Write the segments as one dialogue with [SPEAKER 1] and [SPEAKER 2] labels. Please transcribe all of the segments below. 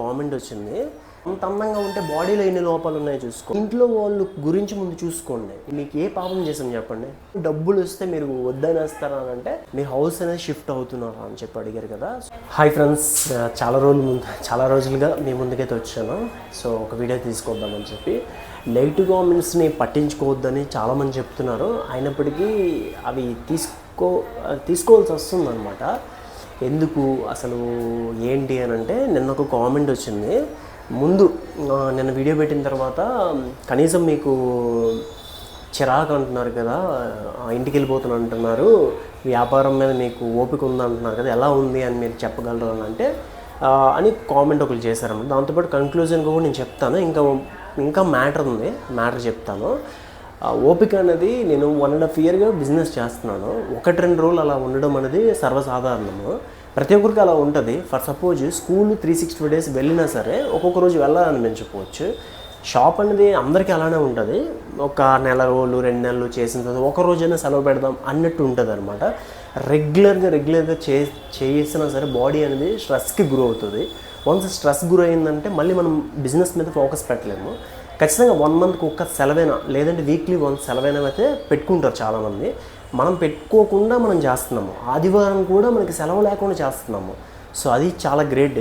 [SPEAKER 1] Comment వచ్చింది. అంత అందంగా ఉంటే బాడీలో ఎన్ని లోపాలు ఉన్నాయో చూసుకో. ఇంట్లో వాళ్ళు గురించి ముందు చూసుకోండి. మీకు ఏ పాపం చేసాం చెప్పండి. డబ్బులు వస్తే మీరు వద్దనేస్తారా అని అంటే మీ హౌస్ అనేది షిఫ్ట్ అవుతున్నారా అని చెప్పి అడిగారు కదా. హాయ్ ఫ్రెండ్స్ చాలా రోజులు ముందు చాలా రోజులుగా మీ ముందుకైతే వచ్చాను. సో ఒక వీడియో తీసుకొద్దామని చెప్పి. నెగిటివ్ కామెంట్స్ని పట్టించుకోవద్దని చాలామంది చెప్తున్నారు. అయినప్పటికీ అవి తీసుకో తీసుకోవాల్సి వస్తుందన్నమాట. ఎందుకు అసలు ఏంటి అని అంటే నిన్న ఒక కామెంట్ వచ్చింది. ముందు నిన్న వీడియో పెట్టిన తర్వాత కనీసం మీకు చిరాకు అంటున్నారు కదా ఇంటికి వెళ్ళిపోతున్నా అంటున్నారు వ్యాపారం మీద మీకు ఓపిక ఉంది అంటున్నారు కదా ఎలా ఉంది అని మీరు చెప్పగలరు అని అంటే అని కామెంట్ ఒకరు చేశారన్నమాట. దాంతోపాటు కంక్లూజన్గా కూడా నేను చెప్తాను. ఇంకా ఇంకా మ్యాటర్ ఉంది మ్యాటర్ చెప్తాను. ఓపిక అనేది నేను వన్ అండ్ హాఫ్ ఇయర్గా బిజినెస్ చేస్తున్నాను. ఒకటి రెండు రోజులు అలా ఉండడం అనేది సర్వసాధారణము. ప్రతి ఒక్కరికి అలా ఉంటుంది. For suppose school three sixty days వెళ్ళినా సరే ఒక్కొక్క రోజు వెళ్ళాలనిపించకపోవచ్చు. షాప్ అనేది అందరికీ అలానే ఉంటుంది. ఒక నెల రోజులు రెండు నెలలు చేసిన తర్వాత ఒక రోజైనా సెలవు పెడదాం అన్నట్టు ఉంటుంది అనమాట రెగ్యులర్గా రెగ్యులర్గా చే చేసినా సరే బాడీ అనేది స్ట్రెస్కి గురవుతుంది. వన్స్ స్ట్రెస్ గురి అయిందంటే మళ్ళీ మనం బిజినెస్ మీద ఫోకస్ పెట్టలేము. ఖచ్చితంగా వన్ మంత్కి ఒక్క సెలవైనా? లేదంటే వీక్లీ వన్ సెలవైనా అయితే పెట్టుకుంటారు చాలామంది. మనం పెట్టుకోకుండా మనం చేస్తున్నాము. ఆదివారం కూడా మనకి సెలవు లేకుండా చేస్తున్నాము. సో అది చాలా గ్రేట్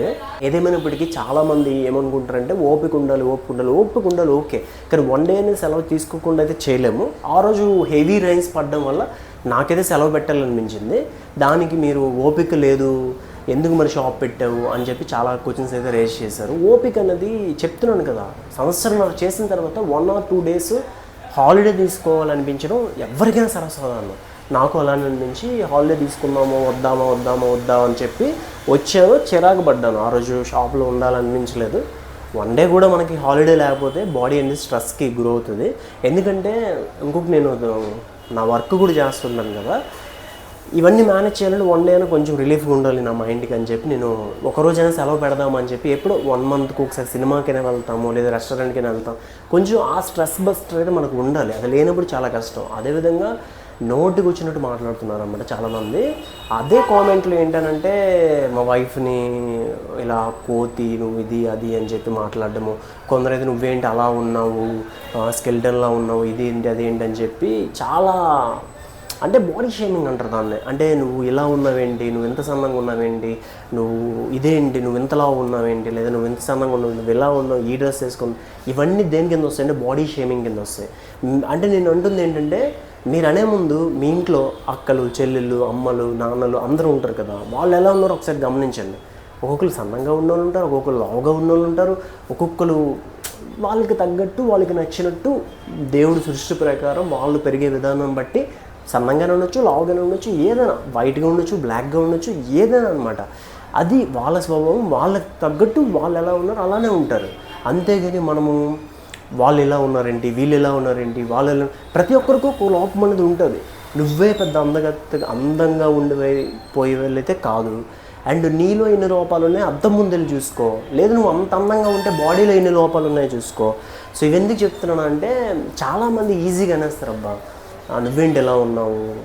[SPEAKER 1] ఏదేమైనప్పటికీ చాలామంది ఏమనుకుంటారంటే ఓపిక ఉండాలి ఓపిక ఉండాలి. ఓపిక ఉండాలి ఓకే. కానీ వన్ డే అనేది సెలవు తీసుకోకుండా అయితే చేయలేము. ఆ రోజు హెవీ రైన్స్ పడడం వల్ల నాకైతే సెలవు పెట్టాలనిపించింది. దానికి మీరు ఓపిక లేదు ఎందుకు మరి షాప్ పెట్టావు అని చెప్పి చాలా క్వశ్చన్స్ అయితే రేస్ చేశారు. ఓపిక అన్నది చెప్తున్నాను కదా సంవత్సరం చేసిన తర్వాత one or two days holiday తీసుకోవాలనిపించడం ఎవరికైనా సరసాధారణం నాకు అలానే అనిపించి హాలిడే తీసుకుందామో వద్దామా వద్దామా వద్దా అని చెప్పి వచ్చాను చిరాకు పడ్డాను. ఆ రోజు షాప్లో ఉండాలనిపించలేదు. వన్ డే కూడా మనకి హాలిడే లేకపోతే బాడీ అనేది స్ట్రెస్కి గురవుతుంది. ఎందుకంటే ఇంకొక నేను నా వర్క్ కూడా చేస్తున్నాను కదా. ఇవన్నీ మేనేజ్ చేయాలంటే వన్ డే అయినా కొంచెం రిలీఫ్గా ఉండాలి నా మైండ్కి అని చెప్పి నేను ఒకరోజైనా సెలవు పెడదామని చెప్పి ఎప్పుడు వన్ మంత్కి ఒకసారి సినిమాకైనా వెళ్తాము లేదా రెస్టారెంట్కైనా వెళ్తాం. కొంచెం ఆ స్ట్రెస్ బస్టర్ అయితే మనకు ఉండాలి. అది లేనప్పుడు చాలా కష్టం. అదేవిధంగా నోటికి వచ్చినట్టు మాట్లాడుతున్నారు అనమాట చాలామంది. అదే కామెంట్లు ఏంటనంటే మా వైఫ్ని ఇలా కోతి నువ్వు ఇది అది అని చెప్పి మాట్లాడడము. కొందరైతే నువ్వేంటి అలా ఉన్నావు? స్కెల్టన్లా ఉన్నావు. ఇది ఏంటి అది ఏంటి అని చెప్పి చాలా అంటే బాడీ షేమింగ్ అంటారు దాన్ని. అంటే నువ్వు ఇలా ఉన్నావేంటి? నువ్వు ఎంత సన్నంగా ఉన్నావేంటి? నువ్వు ఇదేంటి? నువ్వు ఇంతలా ఉన్నావేంటి? లేదా నువ్వు ఎంత సన్నంగా ఉన్నావు? నువ్వు ఎలా ఉన్నావు? ఈ డ్రెస్ వేసుకుని ఇవన్నీ దేని కింద వస్తాయి? అంటే బాడీ షేమింగ్ కింద వస్తాయి. అంటే నేను అంటుంది ఏంటంటే మీరు అనే ముందు మీ ఇంట్లో అక్కలు చెల్లెళ్ళు అమ్మలు నాన్నలు అందరూ ఉంటారు కదా. వాళ్ళు ఎలా ఉన్నారో ఒకసారి గమనించండి. ఒక్కొక్కరు సన్నంగా ఉన్న వాళ్ళు ఉంటారు ఒక్కొక్కరు లావుగా ఉన్న వాళ్ళు ఉంటారు ఒక్కొక్కరు వాళ్ళకి తగ్గట్టు వాళ్ళకి నచ్చినట్టు దేవుడి సృష్టి ప్రకారం వాళ్ళు పెరిగే విధానం బట్టి సన్నంగానే ఉండొచ్చు లావుగానే ఉండొచ్చు ఏదైనా వైట్గా ఉండొచ్చు బ్లాక్గా ఉండొచ్చు ఏదైనా అనమాట అది వాళ్ళ స్వభావం వాళ్ళకి తగ్గట్టు వాళ్ళు ఎలా ఉన్నారో అలానే ఉంటారు. అంతేగాని మనము వాళ్ళు ఎలా ఉన్నారేంటి? వీళ్ళు ఎలా ఉన్నారేంటి? వాళ్ళు ఎలా ప్రతి ఒక్కరికి ఒక లోపం అనేది ఉంటుంది. నువ్వే పెద్ద అందగత అందంగా ఉండిపోయి పోయే వెళ్ళైతే కాదు. అండ్ నీలో ఎన్ని లోపాలు ఉన్నాయి అద్దం ముందెళ్ళి చూసుకో. లేదు నువ్వు అంత అందంగా ఉంటే బాడీలో ఎన్ని లోపాలు ఉన్నాయో చూసుకో. సో ఇవెందుకు చెప్తున్నాను అంటే చాలామంది ఈజీగా అనేస్తారు అబ్బా నువ్వేంటి ఎలా ఉన్నావు?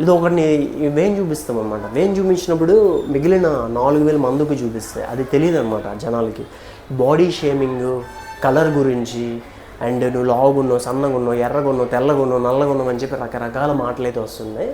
[SPEAKER 1] ఇది ఒకటిని వేన్ చూపిస్తాం అనమాట వేన్ చూపించినప్పుడు మిగిలిన నాలుగు వేల మందుకు చూపిస్తాయి. అది తెలియదు అనమాట జనాలకి. బాడీ షేమింగ్ కలర్ గురించి అండ్ నువ్వు లావుగున్నో సన్నగా ఉన్నావు తెల్లగున్నో నల్లగున్నో తెల్లగా నల్లగా అని చెప్పి రకరకాల మాటలు అయితే వస్తున్నాయి.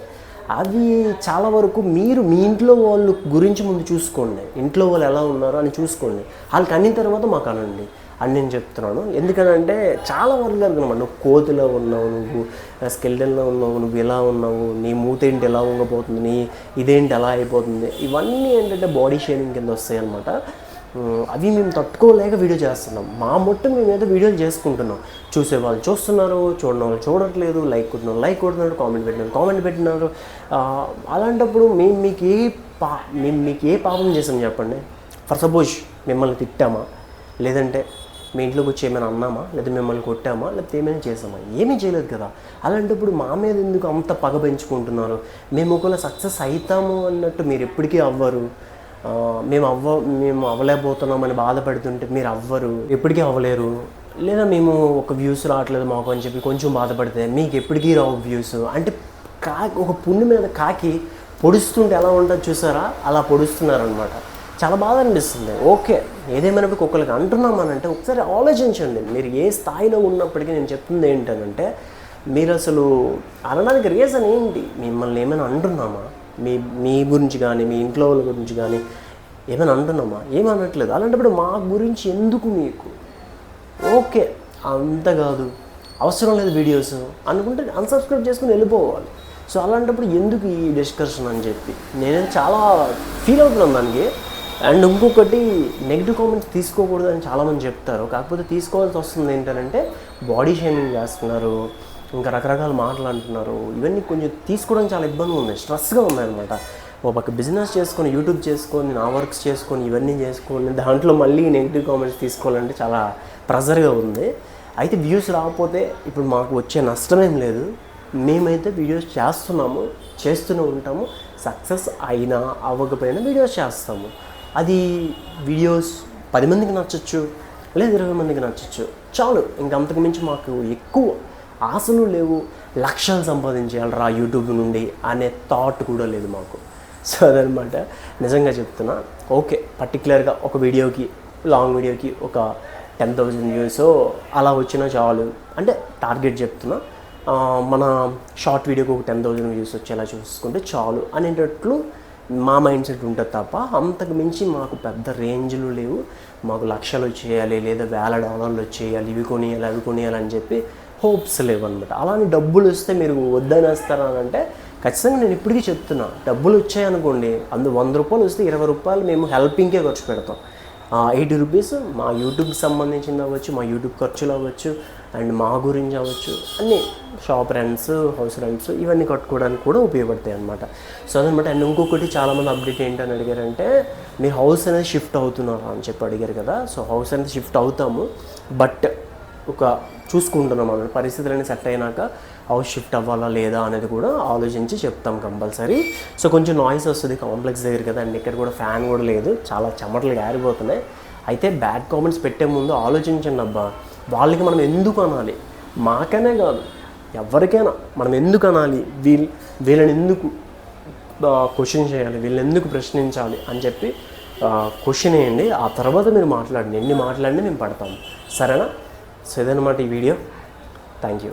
[SPEAKER 1] అవి చాలా వరకు మీరు మీ ఇంట్లో వాళ్ళు గురించి ముందు చూసుకోండి. ఇంట్లో వాళ్ళు ఎలా ఉన్నారో అని చూసుకోండి. వాళ్ళకి అన్నిన తర్వాత మాకు అనండి. అని నేను చెప్తున్నాను. ఎందుకనంటే చాలా వరకు అనుకున్నాం నువ్వు కోతిలో ఉన్నావు నువ్వు స్కెల్టన్లో ఉన్నావు నువ్వు ఎలా ఉన్నావు నీ మూతేంటి ఎలా ఉంగపోతుంది నీ ఇదేంటి ఎలా అయిపోతుంది ఇవన్నీ ఏంటంటే బాడీ షేమింగ్ కింద వస్తాయి అనమాట అవి మేము తట్టుకోలేక వీడియో చేస్తున్నాం. మా మొట్ట మేము ఏదో వీడియోలు చేసుకుంటున్నాం. చూసే వాళ్ళు చూస్తున్నారు చూడడం వాళ్ళు చూడట్లేదు లైక్ కొట్టినారు లైక్ కొడుతున్నారు కామెంట్ పెట్టినారు కామెంట్ పెట్టినారు. అలాంటప్పుడు మేము మీకు ఏ పా మేము మీకు ఏ పాపం చేసాం చెప్పండి? ఫర్ సపోజ్ మిమ్మల్ని తిట్టామా? లేదంటే మీ ఇంట్లోకి వచ్చి ఏమైనా అన్నామా? లేదా మిమ్మల్ని కొట్టామా? లేకపోతే ఏమైనా చేసామా? ఏమీ చేయలేదు కదా. అలాంటప్పుడు మా మీద ఎందుకు అంత పగ పెంచుకుంటున్నారు? మేము ఒకవేళ సక్సెస్ అవుతాము అన్నట్టు మీరు ఎప్పటికీ అవ్వరు. మేము అవ్వ మేము అవ్వలేకపోతున్నామని బాధపడుతుంటే మీరు అవ్వరు. ఎప్పటికీ అవ్వలేరు. లేదా మేము ఒక వ్యూస్ రావట్లేదు మాకు అని చెప్పి కొంచెం బాధపడితే మీకు ఎప్పటికీ రావు వ్యూస్ అంటే కా ఒక పుండు మీద కాకి పొడుస్తుంటే ఎలా ఉంటుంది చూసారా? అలా పొడుస్తున్నారనమాట చాలా బాధ అనిపిస్తుంది. ఓకే ఏదేమైనప్పటికీ ఒకరికి అంటున్నామనంటే ఒకసారి ఆలోచించండి. మీరు ఏ స్థాయిలో ఉన్నప్పటికీ నేను చెప్తుంది ఏంటనంటే మీరు అసలు అనడానికి రీజన్ ఏంటి? మిమ్మల్ని ఏమైనా అంటున్నామా? మీ మీ గురించి కానీ మీ ఇంట్లో వాళ్ళ గురించి కానీ ఏమైనా అంటున్నామా? ఏమనట్లేదు అలాంటప్పుడు మా గురించి ఎందుకు మీకు? ఓకే అంత కాదు. అవసరం లేదు వీడియోస్ అనుకుంటే అన్సబ్స్క్రైబ్ చేసుకుని వెళ్ళిపోవాలి. సో అలాంటప్పుడు ఎందుకు ఈ డిస్కషన్ అని చెప్పి? నేను చాలా ఫీల్ అవుతున్నాను దానికి. అండ్ ఇంకొకటి నెగిటివ్ కామెంట్స్ తీసుకోకూడదు అని చాలామంది చెప్తారు. కాకపోతే తీసుకోవాల్సి వస్తుంది ఏంటంటే బాడీ షేమింగ్ చేస్తున్నారు. ఇంకా రకరకాల మాటలు అంటున్నారు. ఇవన్నీ కొంచెం తీసుకోవడం చాలా ఇబ్బందిగా ఉంది స్ట్రెస్గా ఉన్నాయన్నమాట. ఓ పక్క బిజినెస్ చేసుకొని యూట్యూబ్ చేసుకొని నా వర్క్స్ చేసుకొని ఇవన్నీ చేసుకొని దాంట్లో మళ్ళీ నెగిటివ్ కామెంట్స్ తీసుకోవాలంటే చాలా ప్రెజర్గా ఉంది. అయితే వ్యూస్ రాకపోతే ఇప్పుడు మాకు వచ్చే నష్టం ఏం లేదు. మేమైతే వీడియోస్ చేస్తున్నాము చేస్తూనే ఉంటాము. సక్సెస్ అయినా అవ్వకపోయినా వీడియోస్ చేస్తాము. అది వీడియోస్ పది మందికి నచ్చచ్చు లేదా ఇరవై మందికి నచ్చచ్చు. చాలు. ఇంక అంతకు మించి మాకు ఎక్కువ ఆశలు లేవు లక్షలు సంపాదించేయాలి రా యూట్యూబ్ నుండి అనే థాట్ కూడా లేదు మాకు. సో అదనమాట. నిజంగా చెప్తున్నా ఓకే పర్టికులర్గా ఒక వీడియోకి లాంగ్ వీడియోకి ఒక టెన్ థౌజండ్ వ్యూస్ అలా వచ్చినా చాలు. అంటే టార్గెట్ చెప్తున్నా మన షార్ట్ వీడియోకి ఒక టెన్ థౌజండ్ వ్యూస్ వచ్చేలా చూసుకుంటే చాలు అనేటట్లు మా మైండ్ సెట్ ఉంటుంది తప్ప అంతకు మించి మాకు పెద్ద రేంజ్లు లేవు. మాకు లక్షలు వచ్చేయాలి లేదా వేల డాలర్లు వచ్చేయాలి ఇవి కొనియాలి అవి కొనియాలి అని చెప్పి హోప్స్ లేవు అనమాట అలానే డబ్బులు వస్తే మీరు వద్దనేస్తారా అని అంటే ఖచ్చితంగా నేను ఇప్పటికీ చెప్తున్నా. డబ్బులు వచ్చాయనుకోండి అందు వంద రూపాయలు వస్తే ఇరవై రూపాయలు మేము హెల్పింగ్కే ఖర్చు పెడతాం. ఎయిటీ రూపీస్ మా యూట్యూబ్కి సంబంధించింది అవ్వచ్చు మా యూట్యూబ్ ఖర్చులు అవ్వచ్చు అండ్ మా గురించి అవ్వచ్చు అన్నీ షాప్ రెంట్స్ హౌస్ రెంట్స్ ఇవన్నీ కట్టుకోవడానికి కూడా ఉపయోగపడతాయి అనమాట సో అదనమాట. అండ్ ఇంకొకటి చాలామంది అప్డేట్ ఏంటని అడిగారంటే మీ హౌస్ అనేది షిఫ్ట్ అవుతున్నారా అని చెప్పి అడిగారు కదా. సో హౌస్ అనేది షిఫ్ట్ అవుతాము బట్ ఒక చూసుకుంటున్నాం అన్నమాట పరిస్థితులన్నీ సెట్ అయినాక హౌస్ షిఫ్ట్ అవ్వాలా లేదా అనేది కూడా ఆలోచించి చెప్తాం కంపల్సరీ. సో కొంచెం నాయిస్ వస్తుంది కాంప్లెక్స్ దగ్గర కదా అండ్ ఇక్కడ కూడా ఫ్యాన్ కూడా లేదు. చాలా చెమటలు గారిపోతున్నాయి. అయితే బ్యాడ్ కామెంట్స్ పెట్టే ముందు ఆలోచించండి అబ్బా. వాళ్ళకి మనం ఎందుకు అనాలి? మాకనే కాదు. ఎవరికైనా మనం ఎందుకు అనాలి? వీళ్ళు వీళ్ళని ఎందుకు క్వశ్చన్ చేయాలి? వీళ్ళని ఎందుకు ప్రశ్నించాలి? అని చెప్పి క్వశ్చన్ వేయండి. ఆ తర్వాత మీరు మాట్లాడండి. ఎన్ని మాట్లాడినా మేము పడతాము సరేనా? సో ఇదన్నమాట ఈ వీడియో. Thank you